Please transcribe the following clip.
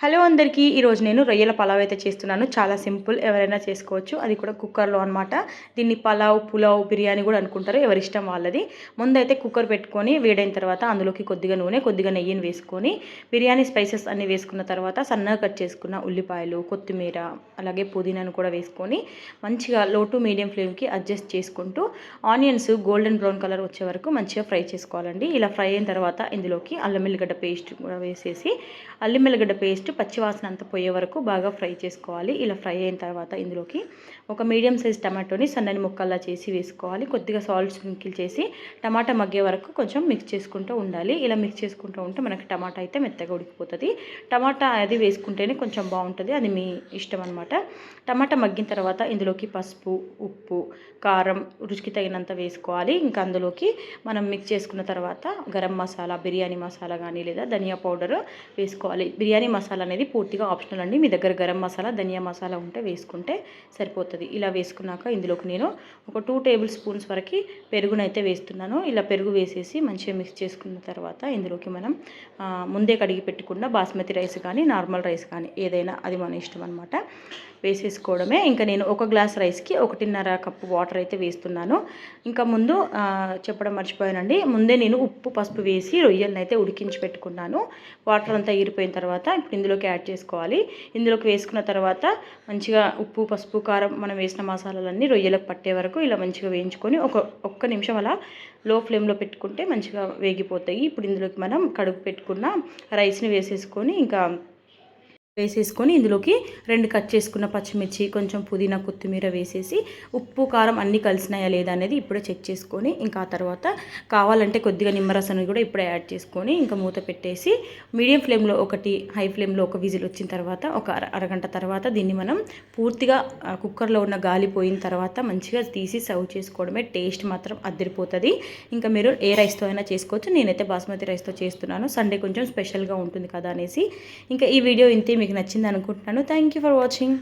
Hello అందరికీ ఈరోజు నేను రొయ్యల పలావ్ అయితే చేస్తున్నాను. చాలా సింపుల్ ఎవరైనా చేసుకోవచ్చు. అది కూడా కుక్కర్లో అనమాట దీన్ని పలావ్ పులావ్ బిర్యానీ కూడా అనుకుంటారు. ఎవరి ఇష్టం వాళ్ళది. ముందైతే కుక్కర్ పెట్టుకొని వేడైన తర్వాత అందులోకి కొద్దిగా నూనె కొద్దిగా నెయ్యిని వేసుకొని బిర్యానీ స్పైసెస్ అన్ని వేసుకున్న తర్వాత సన్నగా కట్ చేసుకున్న ఉల్లిపాయలు కొత్తిమీర అలాగే పుదీనాను కూడా వేసుకొని మంచిగా లో టు మీడియం ఫ్లేమ్కి అడ్జస్ట్ చేసుకుంటూ ఆనియన్స్ గోల్డెన్ బ్రౌన్ కలర్ వచ్చే వరకు మంచిగా ఫ్రై చేసుకోవాలండి. ఇలా ఫ్రై అయిన తర్వాత ఇందులోకి అల్లం వెల్లిగడ్డ పేస్ట్ కూడా వేసేసి అల్లం వెల్లిగడ్డ పేస్ట్ పచ్చివాసన అంతా పోయే వరకు బాగా ఫ్రై చేసుకోవాలి. ఇలా ఫ్రై అయిన తర్వాత ఇందులోకి ఒక మీడియం సైజ్ టమాటోని సన్నని ముక్కల్లా చేసి వేసుకోవాలి. కొద్దిగా సాల్ట్ స్ప్రింకిల్ చేసి టమాటా మగ్గే వరకు కొంచెం మిక్స్ చేసుకుంటూ ఉండాలి. ఇలా మిక్స్ చేసుకుంటూ ఉంటే మనకి టమాటా అయితే మెత్తగా ఉడికిపోతుంది. టమాటా అది వేసుకుంటేనే కొంచెం బాగుంటుంది. అది మీ ఇష్టం అనమాట టమాటా మగ్గిన తర్వాత ఇందులోకి పసుపు ఉప్పు కారం రుచికి తగినంత వేసుకోవాలి. ఇంకా అందులోకి మనం మిక్స్ చేసుకున్న తర్వాత గరం మసాలా బిర్యానీ మసాలా కానీ లేదా ధనియా పౌడర్ వేసుకోవాలి. బిర్యానీ మసాలా అనేది పూర్తిగా ఆప్షనల్ అండి. మీ దగ్గర గరం మసాలా ధనియా మసాలా ఉంటే వేసుకుంటే సరిపోతుంది. ఇలా వేసుకున్నాక ఇందులోకి నేను ఒక టూ టేబుల్ స్పూన్స్ వరకు పెరుగునైతే వేస్తున్నాను. ఇలా పెరుగు వేసేసి మంచిగా మిక్స్ చేసుకున్న తర్వాత ఇందులోకి మనం ముందే కడిగి పెట్టుకున్న బాస్మతి రైస్ కానీ నార్మల్ రైస్ కానీ ఏదైనా అది మన ఇష్టం అనమాట వేసేసుకోవడమే. ఇంకా నేను ఒక గ్లాస్ రైస్కి ఒకటిన్నర కప్పు వాటర్ అయితే వేస్తున్నాను. ఇంకా ముందు చెప్పడం మర్చిపోయానండి. ముందే నేను ఉప్పు పసుపు వేసి రొయ్యలను అయితే ఉడికించి పెట్టుకున్నాను. వాటర్ అంతా ఈరిపోయిన తర్వాత ఇప్పుడు ఇందులోకి యాడ్ చేసుకోవాలి. ఇందులోకి వేసుకున్న తర్వాత మంచిగా ఉప్పు పసుపు కారం మనం వేసిన మసాలాలన్నీ రొయ్యలకు పట్టే వరకు ఇలా మంచిగా వేయించుకొని ఒక ఒక్క నిమిషం అలా లో ఫ్లేమ్లో పెట్టుకుంటే మంచిగా వేగిపోతాయి. ఇప్పుడు ఇందులోకి మనం కడుగు పెట్టుకున్న రైస్ని వేసేసుకొని ఇంకా వేసేసుకొని ఇందులోకి రెండు కట్ చేసుకున్న పచ్చిమిర్చి కొంచెం పుదీనా కొత్తిమీర వేసేసి ఉప్పు కారం అన్నీ కలిసినాయా లేదా అనేది ఇప్పుడే చెక్ చేసుకొని ఇంకా ఆ తర్వాత కావాలంటే కొద్దిగా నిమ్మరసం కూడా ఇప్పుడే యాడ్ చేసుకొని ఇంకా మూత పెట్టేసి మీడియం ఫ్లేమ్లో ఒకటి హై ఫ్లేమ్లో ఒక విజిల్ వచ్చిన తర్వాత ఒక అరగంట తర్వాత దీన్ని మనం పూర్తిగా కుక్కర్లో ఉన్న గాలి పోయిన తర్వాత మంచిగా తీసి సర్వ్ చేసుకోవడమే టేస్ట్ మాత్రం అద్దరిపోతుంది. ఇంకా మీరు ఏ రైస్తో అయినా చేసుకోవచ్చు. నేనైతే బాస్మతి రైస్తో చేస్తున్నాను. సండే కొంచెం స్పెషల్గా ఉంటుంది కదా అనేసి. ఇంకా ఈ వీడియో ఇంతే మీకు నచ్చింది అనుకుంటున్నాను. Thank you for watching